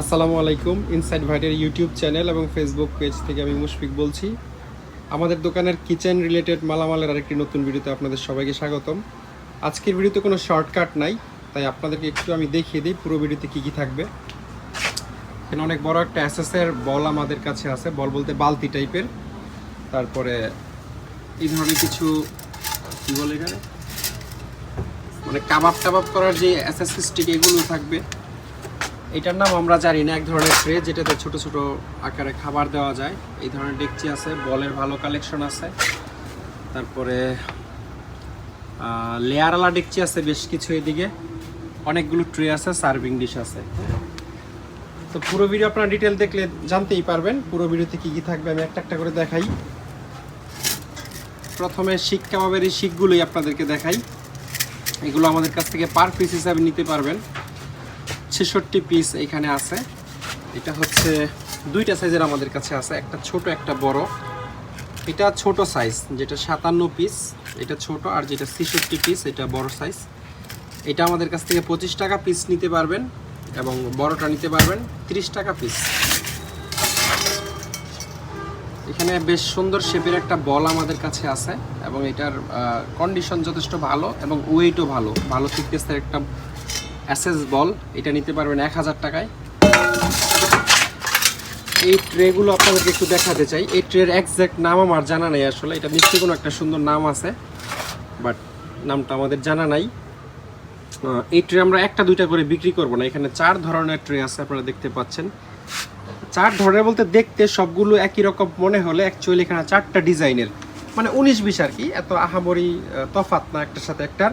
আসসালামু আলাইকুম ইনসাইড ভাইটের ইউটিউব চ্যানেল এবং ফেসবুক পেজ থেকে আমি মুশফিক বলছি। আমাদের দোকানের কিচেন রিলেটেড মালামালের আরেকটি নতুন ভিডিওতে আপনাদের সবাইকে স্বাগতম। আজকের ভিডিওতে কোনো শর্টকাট নাই, তাই আপনাদেরকে একটু আমি দেখিয়ে দিই পুরো ভিডিওতে কী কী থাকবে। এখানে অনেক বড় একটা এসএসের বল আমাদের কাছে আছে, বল বলতে বালতি টাইপের তারপরে এই ধরনের কিছু, কী বলে এখানে মানে কাবাব টাবাব করার যে এসএস স্টিক এগুলো থাকবে। এটার নাম আমরা জানি না, এক ধরনের ট্রে যেটাতে ছোট ছোট আকারে খাবার দেওয়া যায়। এই ধরনের ডেকচি আছে, বলের ভালো কালেকশন আছে। তারপরে লেয়ারওয়ালা ডেকচি আছে বেশ কিছু এদিকে। অনেকগুলো ট্রে আছে সার্ভিং ডিশ আছে। তো পুরো ভিডিও আপনারা ডিটেল দেখলে জানতেই পারবেন, পুরো ভিডিওতে কী কী থাকবে আমি একটা একটা করে দেখাই। প্রথমে শিক কাবাবের এই শিকগুলোই আপনাদেরকে দেখাই। এগুলো আমাদের কাছ থেকে পার পিস হিসাবে নিতে পারবেন। ছেষট্টি পিস এখানে আছে। এটা হচ্ছে দুইটা সাইজের আমাদের কাছে আছে, একটা ছোট, একটা বড়। এটা ছোট সাইজ যেটা সাতান্ন পিস এটা ছোট, আর যেটা ছেষট্টি পিস এটা বড় সাইজ এটা আমাদের কাছ থেকে পঁচিশ টাকা পিস নিতে পারবেন এবং বড়টা নিতে পারবেন তিরিশ টাকা পিস এখানে বেশ সুন্দর শেপের একটা বল আমাদের কাছে আছে এবং এটার কন্ডিশন যথেষ্ট ভালো এবং ওয়েটও ভালো। ভালো থিকনেসের একটা অ্যাসেস বল এটা নিতে পারবেন এক হাজার টাকায়। এই ট্রেগুলো আপনাদেরকে একটু দেখাতে চাই। এই ট্রের একজ্যাক্ট নাম আমার জানা নেই আসলে এটা নিশ্চয়ই কোনো একটা সুন্দর নাম আছে বাট নামটা আমাদের জানা নাই। এই ট্রে আমরা একটা দুইটা করে বিক্রি করব না এখানে চার ধরনের ট্রে আছে আপনারা দেখতে পাচ্ছেন। চার ধরনের বলতে দেখতে সবগুলো একই রকম মনে হলে অ্যাকচুয়ালি এখানে চারটা ডিজাইনের মানে উনিশ বিশ আর কি এত আহামরি আহ, তফাত না একটার সাথে একটার।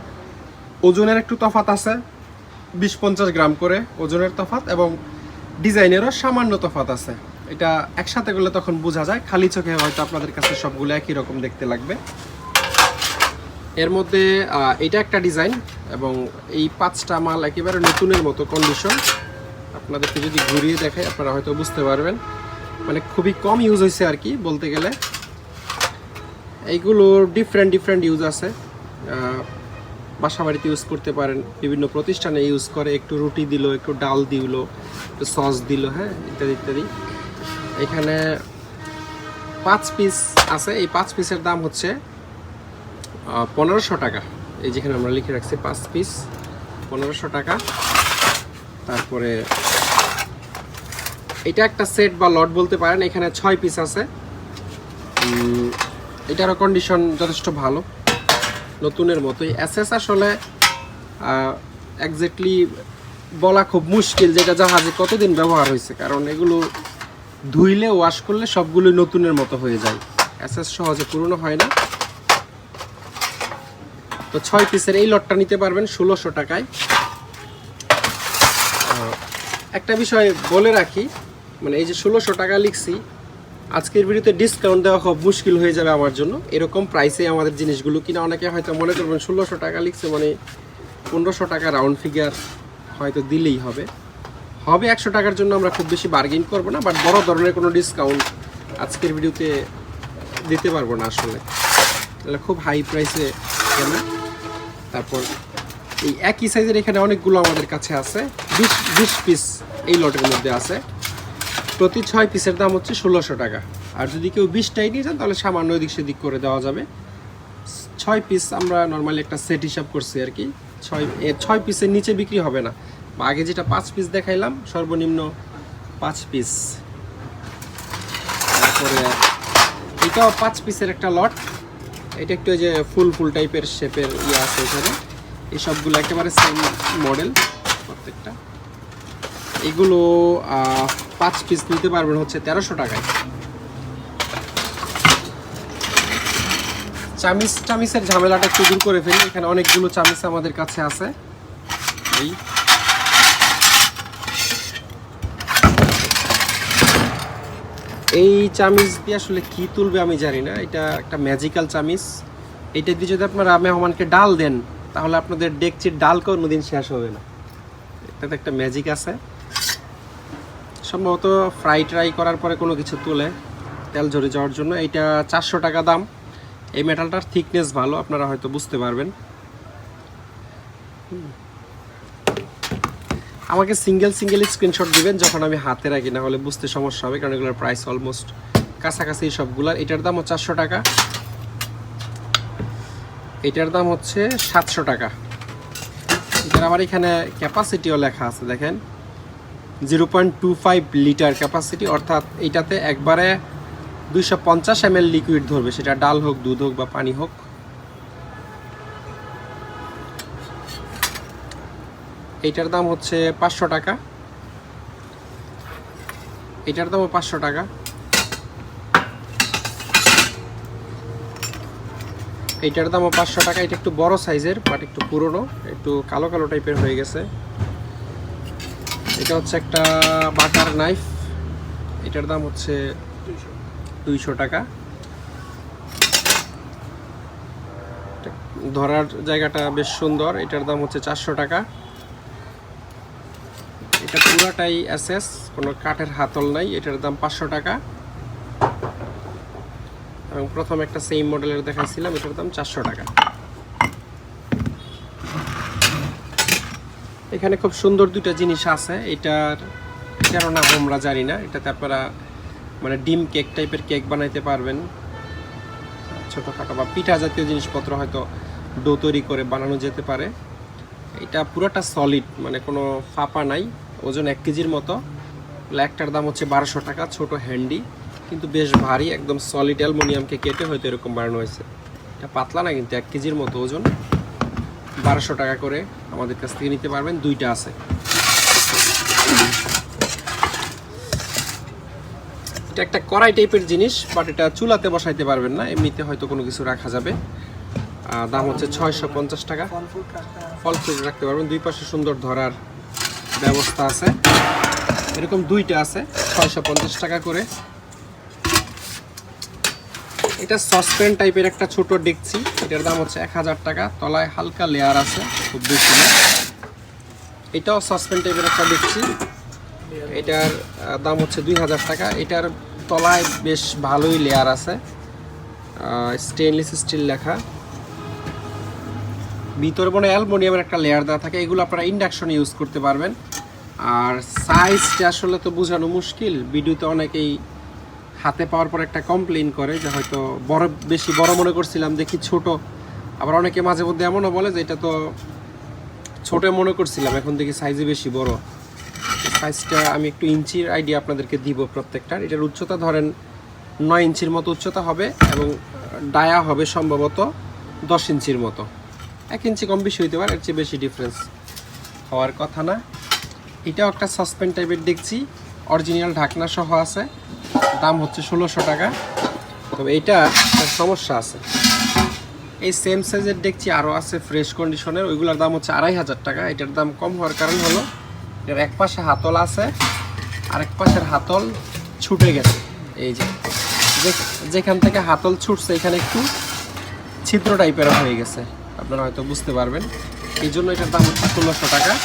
ওজনের একটু তফাত আছে বিশ পঞ্চাশ গ্রাম করে ওজনের তফাত এবং ডিজাইনেরও সামান্য তফাত আছে। এটা একসাথে করলে তখন বোঝা যায়, খালি চোখে হয়তো আপনাদের কাছে সবগুলো একই রকম দেখতে লাগবে। এর মধ্যে এটা একটা ডিজাইন এবং এই পাঁচটা মাল একেবারে নতুনের মতো কন্ডিশন আপনাদেরকে যদি ঘুরিয়ে দেখাই, আপনারা হয়তো বুঝতে পারবেন। মানে খুবই কম ইউজ হয়েছে আর কি, বলতে গেলে। এইগুলোর ডিফারেন্ট ডিফারেন্ট ইউজ আছে। বাসা বাড়িতে ইউজ করতে পারেন, বিভিন্ন প্রতিষ্ঠানে ইউজ করে, একটু রুটি দিল, একটু ডাল দিল, একটু সস দিল হ্যাঁ ইত্যাদি ইত্যাদি। এখানে পাঁচ পিস আছে, এই পাঁচ পিসের দাম হচ্ছে পনেরোশো টাকা। এই যেখানে আমরা লিখে রাখছি পাঁচ পিস পনেরোশো টাকা। তারপরে এটা একটা সেট বা লট বলতে পারেন, এখানে ছয় পিস আছে। এটারও কন্ডিশন যথেষ্ট ভালো। নতুনের মতোই। এসএস আসলে একজ্যাক্টলি বলা খুব মুশকিল যেটা জাহাজে কতদিন ব্যবহার হয়েছে, কারণ এগুলো ধুইলে ওয়াশ করলে সবগুলোই নতুনের মতো হয়ে যায়। এসএস সহজে পুরনো হয় না। তো ছয় পিসের এই লটটা নিতে পারবেন ষোলোশো টাকায়। একটা বিষয় বলে রাখি মানে এই যে ষোলোশো টাকা লিখছি আজকের ভিডিওতে ডিসকাউন্ট দেওয়া খুব মুশকিল হয়ে যাবে আমার জন্য। এরকম প্রাইসে আমাদের জিনিসগুলো কিনা অনেকে হয়তো মনে করবেন ষোলোশো টাকা লিখছে মানে পনেরোশো টাকা রাউন্ড ফিগার হয়তো দিলেই হবে। হবে একশো টাকার জন্য আমরা খুব বেশি বার্গেন করব না বাট বড় ধরনের কোনো ডিসকাউন্ট আজকের ভিডিওতে দিতে পারব না আসলে। তাহলে খুব হাই প্রাইসে কেনা। তারপর এই একই সাইজের এখানে অনেকগুলো আমাদের কাছে আছে। বিশ বিশ পিস এই লটের মধ্যে আছে। প্রতি ছয় পিসের দাম হচ্ছে ষোলোশো টাকা। আর যদি কেউ বিশটাই নিয়ে যান, তাহলে সামান্য এদিক সেদিক করে দেওয়া যাবে। ছয় পিস আমরা নর্মালি একটা সেট হিসাব করছি আর কি। ছয় ছয় পিসের নিচে বিক্রি হবে না। আগে যেটা পাঁচ পিস দেখাইলাম, সর্বনিম্ন পাঁচ পিস তারপরে এটাও পাঁচ পিসের একটা লট এটা একটু যে ফুল ফুল টাইপের শেপের ইয়ে আছে এখানে। এই সবগুলো একেবারে সেম মডেল প্রত্যেকটা। এগুলো পাঁচ পিস নিতে পারবেন হচ্ছে তেরোশো টাকায়। চামিচ, চামিচের ঝামেলাটা একটু দূর করে ফেলি, এখানে অনেকগুলো চামিচ আমাদের কাছে আছে। এই। এই চামিচ দিয়ে আসলে কি তুলবে আমি জানি না, এটা একটা ম্যাজিক্যাল চামিচ। এটা দিয়ে যদি আপনারা মেহমানকে ডাল দেন, তাহলে আপনাদের ডেকচির ডাল কোনোদিন শেষ হবে না। এটাতে একটা ম্যাজিক আছে। সম্ভবত ফ্রাই ট্রাই করার পরে কোনো কিছু তুলে তেল ঝরে যাওয়ার জন্য। এইটা চারশো টাকা দাম। এই মেটালটার থিকনেস ভালো, আপনারা হয়তো বুঝতে পারবেন। আমাকে সিঙ্গেল সিঙ্গেল স্ক্রিনশট দিবেন যখন আমি হাতে রাখি, না হলে বুঝতে সমস্যা হবে, কারণ এগুলোর প্রাইস অলমোস্ট কাছাকাছি সবগুলার। এটার দাম চারশো টাকা। এটার দাম হচ্ছে সাতশো টাকা। এটার আমার এখানে ক্যাপাসিটিও লেখা আছে, দেখেন। Zero point two five litre capacity, অর্থাৎ এইটাতে একবারে দুইশো পঞ্চাশ এম লিকুইড ধরবে, সেটা ডাল হোক, দুধ হোক বা পানি হোক। এইটার দাম হচ্ছে পাঁচশো টাকা। এটার দামও পাঁচশো টাকা। এইটার দামও পাঁচশো টাকা, এটা একটু বড় সাইজের বাট একটু পুরনো, একটু কালো কালো টাইপের হয়ে গেছে। এটা হচ্ছে একটা বাটার নাইফ। এটার দাম হচ্ছে দুইশো টাকা। ধরার জায়গাটা বেশ সুন্দর, এটার দাম হচ্ছে চারশো টাকা। এটা পুরাটাই অ্যাসেস, কোনো কাঠের হাতল নাই, এটার দাম পাঁচশো টাকা। এবং প্রথম একটা সেম মডেলের দেখাইছিলাম, এটার দাম চারশো টাকা। এখানে খুব সুন্দর দুইটা জিনিস আছে। এটার এটারও নাম আমরা জানি না। এটাতে আপনারা মানে ডিম কেক টাইপের কেক বানাইতে পারবেন। ছোটোখাটো বা পিঠা জাতীয় জিনিসপত্র হয়তো ডো তৈরি করে বানানো যেতে পারে। এটা পুরোটা সলিড মানে কোনো ফাঁপা নাই। ওজন এক কেজির মতো। একটার দাম হচ্ছে বারোশো টাকা, ছোট হ্যান্ডি। কিন্তু বেশ ভারী, একদম সলিড অ্যালমোনিয়ামকে কেটে হয়তো এরকম বানানো হয়েছে। এটা পাতলা না, কিন্তু এক কেজির মতো ওজন। বারোশো টাকা করে আমাদের কাছ থেকে নিতে পারবেন। দুইটা আছে। এটা একটা কড়াই টাইপের জিনিস বাট এটা চুলাতে বসাইতে পারবেন না। এমনিতে হয়তো কোনো কিছু রাখা যাবে। দাম হচ্ছে ছয়শো পঞ্চাশ টাকা। ফল ফ্রুট রাখতে পারবেন। দুই পাশে সুন্দর ধরার ব্যবস্থা আছে। এরকম দুইটা আছে, ছয়শো পঞ্চাশ টাকা করে। এটা সসপ্যান টাইপের একটা ছোট ডেকচি এটার দাম হচ্ছে এক হাজার টাকা। তলায় হালকা লেয়ার আছে, খুব বেশি এটাও সসপ্যান টাইপের একটা ডেকচি এটার দাম হচ্ছে দুই হাজার টাকা। এটার তলায় বেশ ভালোই লেয়ার আছে। স্টেনলেস স্টিল লেখা। ভিতরে মনে অ্যালমোনিয়ামের একটা লেয়ার দেওয়া থাকে। এগুলো আপনারা ইন্ডাকশন ইউজ করতে পারবেন। আর সাইজটা আসলে তো বোঝানো মুশকিল। ভিডিওতে অনেকেই হাতে পাওয়ার পর একটা কমপ্লেন করে যে হয়তো বড়, বেশি বড় মনে করছিলাম, দেখি ছোট। আবার অনেকে মাঝে মধ্যে এমনও বলে যে এটা তো ছোট মনে করছিলাম, এখন দেখি সাইজে বেশি বড়। সাইজটা আমি একটু ইঞ্চির আইডিয়া আপনাদেরকে দিব প্রত্যেকটার। এটার উচ্চতা ধরেন নয় ইঞ্চির মতো উচ্চতা হবে এবং ডায়া হবে সম্ভবত দশ ইঞ্চির মতো। এক ইঞ্চি কম বেশি হইতে পারে, এর চেয়ে বেশি ডিফারেন্স হওয়ার কথা না। এটাও একটা সাসপেন টাইপের দেখছি। অরিজিনাল ঢাকনা সহ আছে। দাম হচ্ছে ষোলোশো টাকা। তবে এটা সমস্যা আছে। এই সেম সাইজের দেখছি আরও আছে ফ্রেশ কন্ডিশনের ওইগুলোর দাম হচ্ছে আড়াই হাজার টাকা। এটার দাম কম হওয়ার কারণ হলো, এর এক পাশে হাতল আছে আর এক পাশের হাতল ছুটে গেছে। এই যে- যেখান থেকে হাতল ছুটছে, এখানে একটু ছিদ্র টাইপের হয়ে গেছে। আপনারা হয়তো বুঝতে পারবেন। এই জন্য এটার দাম হচ্ছে ষোলোশো টাকা।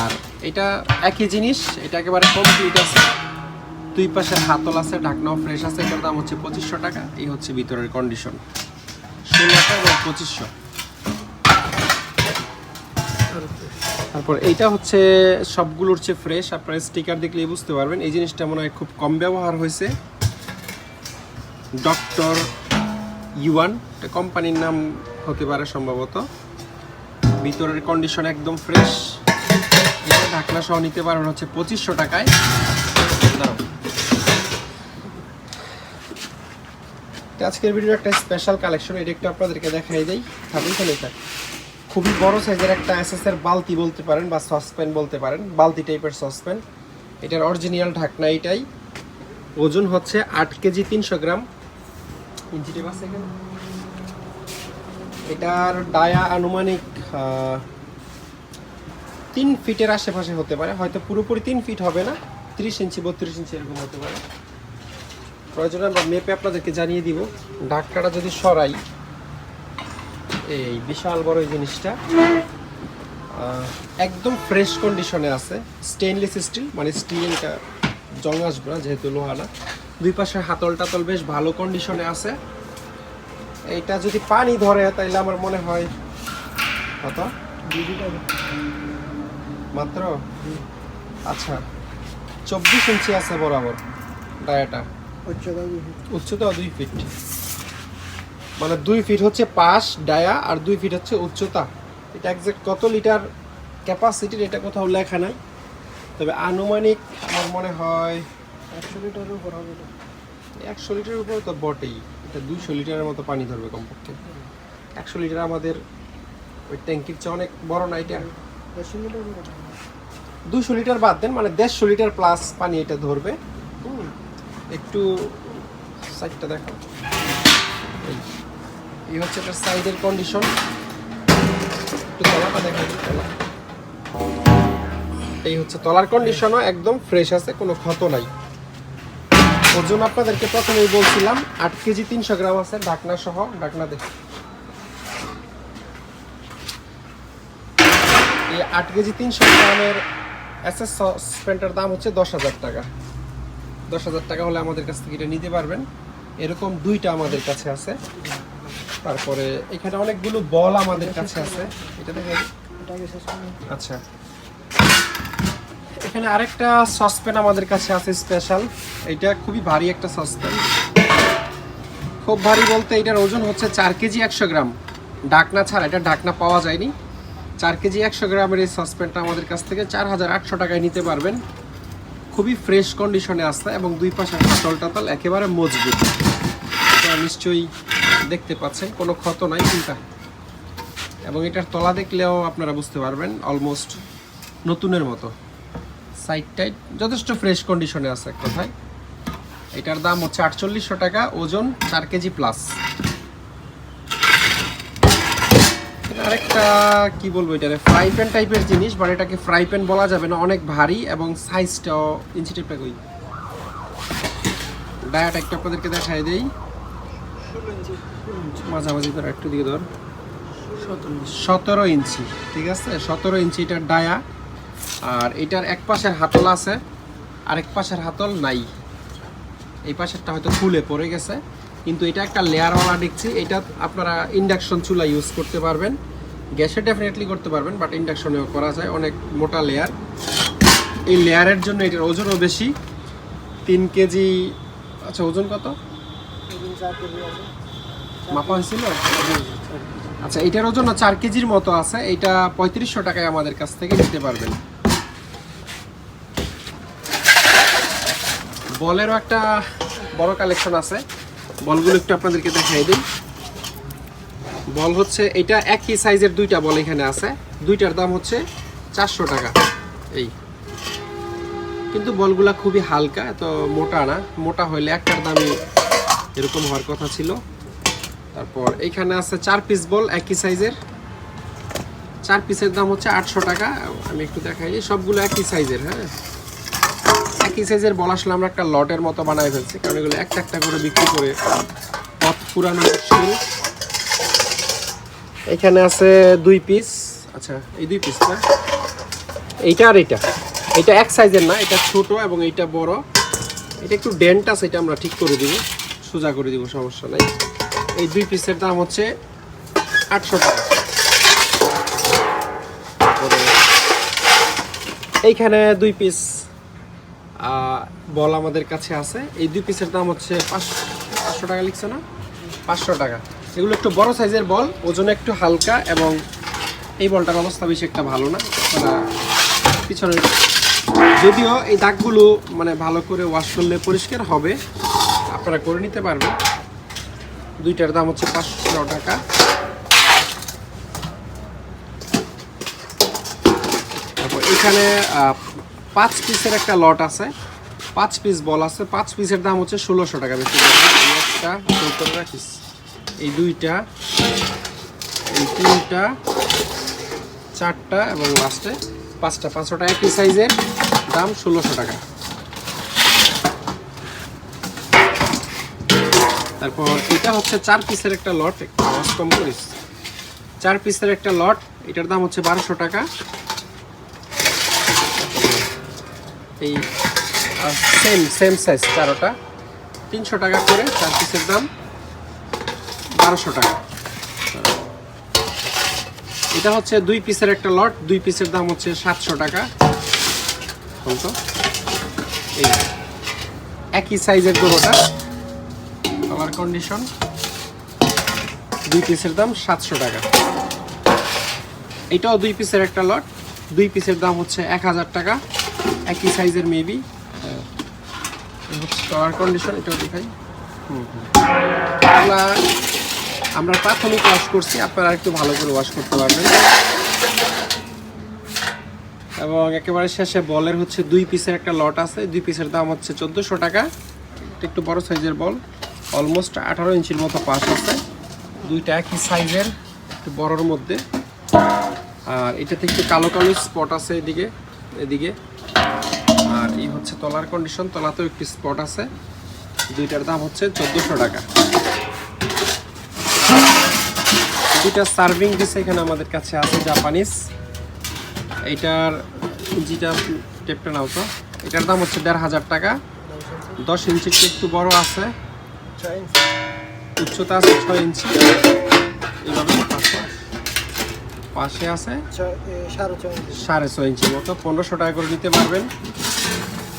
আর এটা একই জিনিস, এটা একেবারে কমপ্লিট আছে। দুই পাশে হাতল আছে, ঢাকনাও ফ্রেশ আছে, এটার দাম হচ্ছে পঁচিশশো টাকা, এই হচ্ছে ভিতরের কন্ডিশন ষোলোশো এবং পঁচিশশো। তারপর এইটা হচ্ছে সবগুলোর চেয়ে ফ্রেশ আপনারা স্টিকার দেখলেই বুঝতে পারবেন। এই জিনিসটা মনে হয় খুব কম ব্যবহার হয়েছে। ডক্টর ইউয়ান কোম্পানির নাম হতে পারে সম্ভবত। ভিতরের কন্ডিশন একদম ফ্রেশ ঢাকনা সহ নিতে পারবেন হচ্ছে পঁচিশশো টাকায়। আজকের ভিডিও একটা স্পেশাল কালেকশন এটা একটু আপনাদেরকে দেখাই দেই। থাকুন তাহলে এটা খুবই বড় সাইজের একটা এসএসের বালতি বলতে পারেন বা সসপ্যান বলতে পারেন, বালতি টাইপের সসপ্যান এটার অরিজিনাল ঢাকনা এটাই। ওজন হচ্ছে আট কেজি তিনশো গ্রাম। ইঞ্চি আছে এখানে? এটার ডায়া আনুমানিক তিন ফিটের আশেপাশে হতে পারে, হয়তো পুরোপুরি তিন ফিট হবে না, তিরিশ ইঞ্চি, বত্রিশ ইঞ্চি এরকম হতে পারে। প্রয়োজনে আমরা মেপে আপনাদেরকে জানিয়ে দিব। ঢাকনাটা যদি সরাই, এই বিশাল বড় এই জিনিসটা একদম ফ্রেশ কন্ডিশনে আছে। স্টেনলেস স্টিল মানে স্টিলটা জং আসবে না, যেহেতু লোহা না। দুই পাশে হাতল টাতল বেশ ভালো কন্ডিশনে আছে। এইটা যদি পানি ধরে, তাইলে আমার মনে হয়, কত? মাত্র? আচ্ছা চব্বিশ ইঞ্চি আছে বরাবর ডায়াটা উচ্চতা দুই ফিট উচ্চতা দুই ফিট মানে দুই ফিট হচ্ছে পাশ ডায়া আর দুই ফিট হচ্ছে উচ্চতা। এটা একজ্যাক্ট কত লিটার ক্যাপাসিটির এটা কোথাও লেখা নাই। তবে আনুমানিক আমার মনে হয় একশো লিটারের উপর হবে একশো লিটারের উপরে তো বটেই। এটা দুইশো লিটারের মতো পানি ধরবে কমপক্ষে। একশো লিটার আমাদের ওই ট্যাঙ্কির চেয়ে অনেক বড় না এটা? দুশো লিটার বাদ দেন মানে দেড়শো লিটার প্লাস পানি এটা ধরবে। একটু সাইডটা দেখো। এই হচ্ছে এটার সাইডের কন্ডিশন একটু তলাটা দেখো তলা। এই হচ্ছে তলার কন্ডিশনও একদম ফ্রেশ আছে কোনো ক্ষত নাই। ওজন আপনাদেরকে প্রথমেই বলছিলাম আট কেজি তিনশো গ্রাম আছে ডাকনা সহ ডাকনা দেখো। আট কেজি তিনশো গ্রামের এসএস সসপেনটার দাম হচ্ছে দশ হাজার টাকা। দশ হাজার টাকা হলে আমাদের কাছ থেকে এটা নিতে পারবেন। এরকম দুইটা আমাদের কাছে আছে। তারপরে এখানে অনেকগুলো বল আমাদের কাছে আছে। এটা দেখে। আচ্ছা। এখানে আরেকটা সসপ্যান আমাদের কাছে আছে স্পেশাল এটা খুবই ভারী একটা সসপ্যান খুব ভারী বলতে এটার ওজন হচ্ছে চার কেজি একশো গ্রাম। ডাকনা ছাড়া, এটা ডাকনা পাওয়া যায়নি। চার কেজি একশো গ্রামের এই সসপ্যানটা আমাদের কাছ থেকে চার হাজার আটশো টাকায় নিতে পারবেন। খুবই ফ্রেশ কন্ডিশনে আছে এবং দুই পাশে টাতল টাতল, একেবারে মজবুত। এটা নিশ্চয়ই দেখতে পাচ্ছেন, কোনো ক্ষত নাই চিন্তা এবং এটার তলা দেখলেও আপনারা বুঝতে পারবেন অলমোস্ট নতুনের মতো। সাইড টাইট যথেষ্ট ফ্রেশ কন্ডিশনে আছে এক কথায়। এটার দাম হচ্ছে আটচল্লিশশো টাকা, ওজন চার কেজি প্লাস আরেকটা, কি বলব এটারে ফ্রাই প্যান টাইপের জিনিস বাট এটাকে ফ্রাই প্যান বলা যাবে না, অনেক ভারী এবং সাইজটাও ইঞ্চি টেপটা কই ডায়াটা একটু আপনাদেরকে দেখাই দেই। মাঝামাঝি করে একটু দিকে ধর। সতেরো ইঞ্চি, ঠিক আছে? সতেরো ইঞ্চি এটার ডায়া। আর এটার এক পাশের হাতল আছে, আরেক পাশের হাতল নাই। এই পাশেরটা হয়তো খুলে পড়ে গেছে। কিন্তু এটা একটা লেয়ারওয়ালা দেখছি, এটা আপনারা ইন্ডাকশন চুলা ইউজ করতে পারবেন। গ্যাসে ডেফিনেটলি করতে পারবেন বাট ইন্ডাকশনেও করা যায়। অনেক মোটা লেয়ার এই লেয়ারের জন্য এটার ওজনও বেশি। তিন কেজি আচ্ছা ওজন কত? মাপা হয়েছিল? আচ্ছা এটার ওজন চার কেজির মতো আছে। এটা পঁয়ত্রিশশো টাকায় আমাদের কাছ থেকে নিতে পারবেন। বলেরও একটা বড় কালেকশন আছে। বলগুলো একটু আপনাদেরকে দেখাই দিই। বল হচ্ছে এটা একই সাইজের দুইটা বল এখানে আছে। দুইটার দাম হচ্ছে চারশো টাকা। এই। কিন্তু বলগুলা খুবই হালকা এত মোটা না। মোটা হইলে একটার দামই এরকম হওয়ার কথা ছিল। তারপর এইখানে আছে চার পিস বল একই সাইজের। চার পিসের দাম হচ্ছে আটশো টাকা। আমি একটু দেখাই, সবগুলো একই সাইজের হ্যাঁ? একই সাইজের বল আসলে আমরা একটা লটের মতো বানাই ফেলছি, কারণ এগুলো একটা একটা করে বিক্রি করে পথ পুরানো এখানে আছে দুই পিস আচ্ছা এই দুই পিস না? এইটা আর এইটা। এটা এক সাইজের না, এটা ছোট এবং এইটা বড়। এটা একটু ডেন্ট আছে, এটা আমরা ঠিক করে দিব। সোজা করে দিব, সমস্যা নাই। এই দুই পিসের দাম হচ্ছে আটশো টাকা। এইখানে দুই পিস বল আমাদের কাছে আছে। এই দুই পিসের দাম হচ্ছে পাঁচশো পাঁচশো টাকা লিখছে না? পাঁচশো টাকা। এগুলো একটু বড় সাইজের বল, ওজনে একটু হালকা এবং এই বলটার অবস্থা বেশি একটা ভালো না। পিছনে যদিও এই দাগগুলো মানে ভালো করে ওয়াশ করলে পরিষ্কার হবে, আপনারা করে নিতে পারবেন। দুইটার দাম হচ্ছে পাঁচশো টাকা। এখানে পাঁচ পিসের একটা লট আছে। পাঁচ পিস বল আছে, পাঁচ পিসের দাম হচ্ছে ষোলোশো টাকা। বেশি একটা hold করে রাখিস। এই দুইটা, এই তিনটা, চারটা এবং লাস্টে পাঁচটা। পাঁচশোটা একই সাইজের দাম ষোলোশো টাকা। তারপর এটা হচ্ছে চার পিসের একটা লট একটু কম করিস। চার পিসের একটা লট এটার দাম হচ্ছে বারোশো টাকা। এই সেম সেম সাইজ চারোটা। তিনশো টাকা করে চার পিসের দাম। বারোশো টাকা। এটা হচ্ছে দুই পিসের একটা লট, দুই পিসের দাম হচ্ছে সাতশো টাকা। বলতো? এই একই সাইজের গরুটা কালার কন্ডিশন দুই পিসের দাম সাতশো টাকা। এটাও দুই পিসের একটা লট, দুই পিসের দাম হচ্ছে এক হাজার টাকা। একই সাইজের মেবি। কালার কন্ডিশন এটাও দেখাই। হুম হুম। আমরা প্রাথমিক ওয়াশ করছি, আপনারা একটু ভালো করে ওয়াশ করতে পারবেন। এবং একেবারে শেষে বলের হচ্ছে দুই পিসের একটা লট আছে, দুই পিসের দাম হচ্ছে চোদ্দোশো টাকা। একটু বড় সাইজের বল অলমোস্ট আঠারো ইঞ্চির মতো পাশ আছে। দুইটা একই সাইজের একটু বড়র মধ্যে। আর এটাতে একটু কালো কালো স্পট আছে এদিকে এদিকে। আর এই হচ্ছে তলার কন্ডিশন তলাতেও একটি স্পট আছে। দুইটার দাম হচ্ছে চোদ্দোশো টাকা। দুইটা সার্ভিং ডিস এখানে আমাদের কাছে আছে জাপানিজ এইটার ইঞ্চিটা টেপটা নাও তো। এটার দাম হচ্ছে দেড় হাজার টাকা। দশ ইঞ্চির একটু বড় আছে। উচ্চতা আছে ছয় ইঞ্চি। এইভাবে পাশে আছে সাড়ে ছয় ইঞ্চি মতো। পনেরোশো টাকা করে নিতে পারবেন।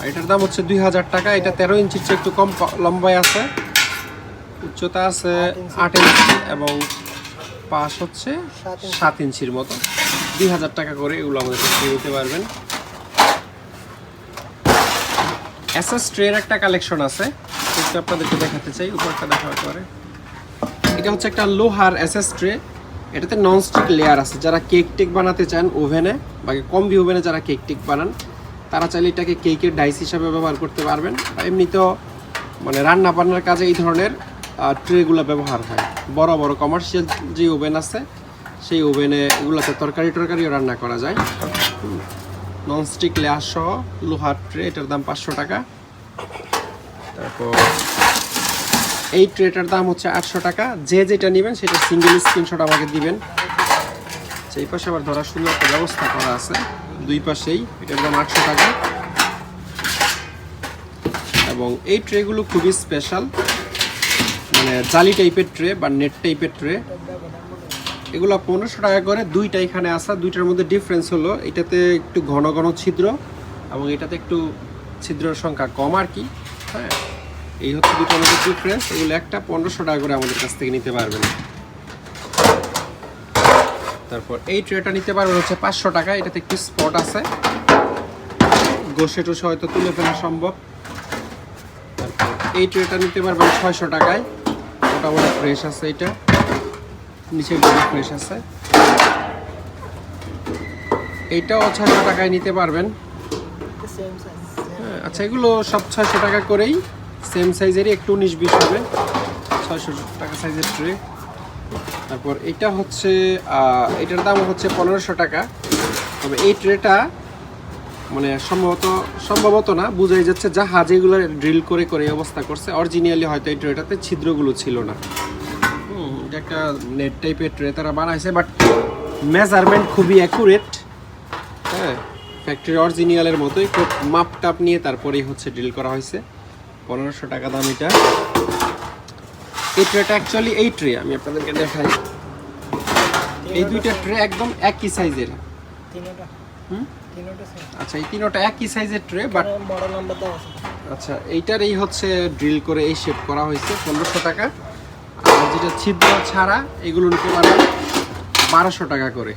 এটার দাম হচ্ছে দুই হাজার টাকা। এটা তেরো ইঞ্চির চেয়ে একটু কম, লম্বায় আছে। উচ্চতা আছে আট ইঞ্চি এবং পাশ হচ্ছে সাত ইঞ্চির মতো। দুই হাজার টাকা করে এগুলো আমাদের থেকে নিতে পারবেন। এসএস ট্রের একটা কালেকশন আছে। একটু আপনাদেরকে দেখাতে চাই উপরটা দেখার পরে। এটা হচ্ছে একটা লোহার এসএস ট্রে। এটাতে ননস্টিক লেয়ার আছে। যারা কেক টেক বানাতে চান ওভেনে বা কম্বি ওভেনে যারা কেক টেক বানান তারা চাইলে এটাকে কেকের ডাইস হিসাবে ব্যবহার করতে পারবেন। এমনিতেও মানে রান্না বান্নার কাজে এই ধরনের ট্রেগুলো ব্যবহার হয়। বড় বড় কমার্শিয়াল যে ওভেন আছে, সেই ওভেনে এগুলোতে তরকারি টরকারিও রান্না করা যায়। ননস্টিক লেয়ার সহ লোহার ট্রে এটার দাম পাঁচশো টাকা। তারপর এই ট্রেটার দাম হচ্ছে আটশো টাকা। যে যেটা নেবেন সেটা সিঙ্গেল স্ক্রিনশট আমাকে দিবেন। সেই পাশে আবার ধরার সুন্দর একটা ব্যবস্থা করা আছে। দুই পাশেই এটার দাম আটশো টাকা। এবং এই ট্রেগুলো খুবই স্পেশাল মানে জালি টাইপের ট্রে বা নেট টাইপের ট্রে এগুলো পনেরোশো টাকা করে, দুইটা এখানে আসা দুইটার মধ্যে ডিফারেন্স হলো। এটাতে একটু ঘন ঘন ছিদ্র এবং এটাতে একটু ছিদ্রের সংখ্যা কম আর কি হ্যাঁ। এই হচ্ছে দুটোর মধ্যে ডিফারেন্স এগুলো একটা পনেরোশো টাকা করে আমাদের কাছ থেকে নিতে পারবেন। তারপর এই ট্রেটা নিতে পারবেন হচ্ছে পাঁচশো টাকা। এটাতে একটু স্পট আছে। গোসে টোসে হয়তো তুলে ফেলা সম্ভব। তারপর এই ট্রেটা নিতে পারবেন ছয়শো টাকায়। মোটামুটি ফ্রেশ আছে এটা। দিকে ফ্রেশ আছে। এইটাও ছয়শো টাকায় নিতে পারবেন। হ্যাঁ, আচ্ছা এগুলো সব ছয়শো টাকা করেই সেম সাইজেরই একটু উনিশ বিশ হবে। ছয়শো টাকা সাইজের ট্রে তারপর এটা হচ্ছে এটার দাম হচ্ছে পনেরোশো টাকা। তবে এই ট্রেটা মানে সম্ভবত সম্ভবত না বোঝাই যাচ্ছে জাহাজ এগুলো ড্রিল করে করে অবস্থা করছে। অরিজিনালি হয়তো এই ট্রেটাতে ছিদ্রগুলো ছিল না। হুম, একটা নেট টাইপের ট্রে তারা বানাইছে বাট মেজারমেন্ট খুবই অ্যাকুরেট হ্যাঁ ফ্যাক্টরি অরিজিনালের মতোই খুব মাপ টাপ নিয়ে তারপরেই হচ্ছে ড্রিল করা হয়েছে। পনেরোশো টাকা দাম এটা। এই ট্রেটা অ্যাকচুয়ালি এই ট্রে আমি আপনাদেরকে দেখাই। এই দুইটা ট্রে একদম একই সাইজের হুম? আচ্ছা এই তিনটা একই সাইজের ট্রে বাট বড় দাম আছে। আচ্ছা এইটার এই হচ্ছে ড্রিল করে এই শেপ করা হয়েছে পনেরোশো টাকা। আর যেটা ছিদ্র ছাড়া এগুলো নিতে পারবেন বারোশো টাকা করে।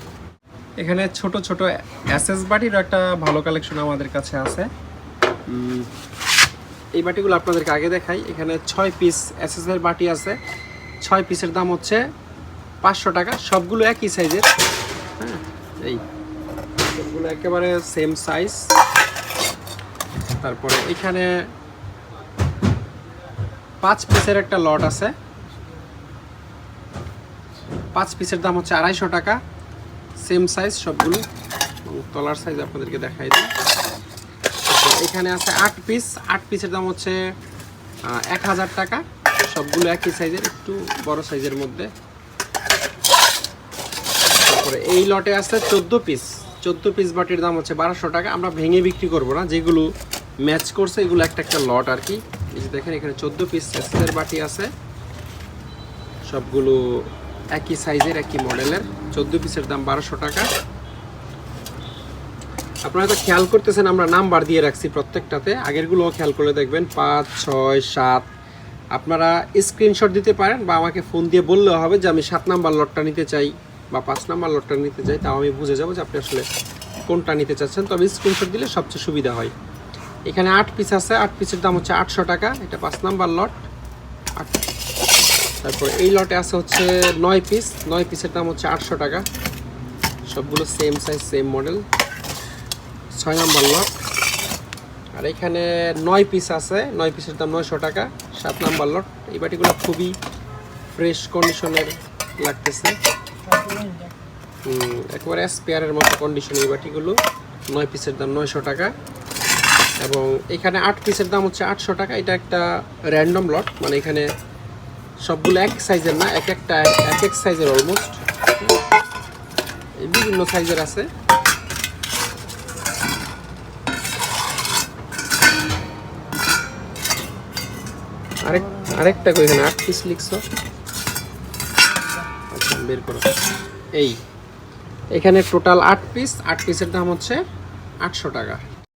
এখানে ছোট ছোট অ্যাসেস বাটির একটা ভালো কালেকশন আমাদের কাছে আছে। এই বাটিগুলো আপনাদেরকে আগে দেখাই। এখানে ছয় পিস অ্যাসেসের বাটি আছে। ছয় পিসের দাম হচ্ছে পাঁচশো টাকা। সবগুলো একই সাইজের হ্যাঁ এই। সবগুলো একেবারে সেম সাইজ তারপরে এখানে পাঁচ পিসের একটা লট আছে। পাঁচ পিসের দাম হচ্ছে আড়াইশো টাকা। সেম সাইজ সবগুলো। তলার সাইজ আপনাদেরকে দেখাই দিই। এখানে আছে আট পিস আট পিসের দাম হচ্ছে এক হাজার টাকা। সবগুলো একই সাইজের একটু বড় সাইজের মধ্যে। তারপরে এই লটে আছে চোদ্দ পিস চোদ্দ পিস বাটির দাম হচ্ছে বারোশো টাকা। আমরা ভেঙে বিক্রি করব না। যেগুলো ম্যাচ করছে, এগুলো একটা একটা লট আর কি। দেখেন, এখানে চোদ্দ পিস এর বাটি আছে। সবগুলো একই সাইজের একই মডেলের চোদ্দ পিসের দাম বারোশো টাকা। আপনারা তো খেয়াল করতেছেন, আমরা নাম্বার দিয়ে রাখছি প্রত্যেকটাতে। আগেরগুলোও খেয়াল করে দেখবেন, পাঁচ, ছয়, সাত। আপনারা স্ক্রিনশট দিতে পারেন বা আমাকে ফোন দিয়ে বললেও হবে যে আমি সাত নাম্বার লটটা নিতে চাই। বা পাঁচ নাম্বার লটটা নিতে চাই, তাও আমি বুঝে যাব যে আপনি আসলে কোনটা নিতে চাচ্ছেন। তবে স্ক্রিনশট দিলে সবচেয়ে সুবিধা হয়। এখানে আট পিস আছে, আট পিসের দাম হচ্ছে আটশো টাকা। এটা পাঁচ নাম্বার লট। আট তারপর এই লটে আছে হচ্ছে নয় পিস নয় পিসের দাম হচ্ছে আটশো টাকা। সবগুলো সেম সাইজ সেম মডেল ছয় নাম্বার লট। আর এখানে নয় পিস আছে। নয় পিসের দাম নয়শো টাকা। সাত নাম্বার লট। এই বাটিগুলো খুবই ফ্রেশ কন্ডিশনের লাগতেছে। একেবারে স্পেয়ারের মতো কন্ডিশন এই বাটিগুলো, নয় পিসের দাম নয়শো টাকা। এবং এখানে আট পিসের দাম হচ্ছে আটশো টাকা। এটা একটা র্যান্ডম লট মানে এখানে সবগুলো এক সাইজের না, এক একটা, এক এক সাইজের অলমোস্ট বিভিন্ন সাইজের আছে। আরেক, আরেকটা কই এখানে? আট পিস লিখছো? বের করো। এই এখানে টোটাল আট পিস আট পিসের দাম হচ্ছে আটশো টাকা।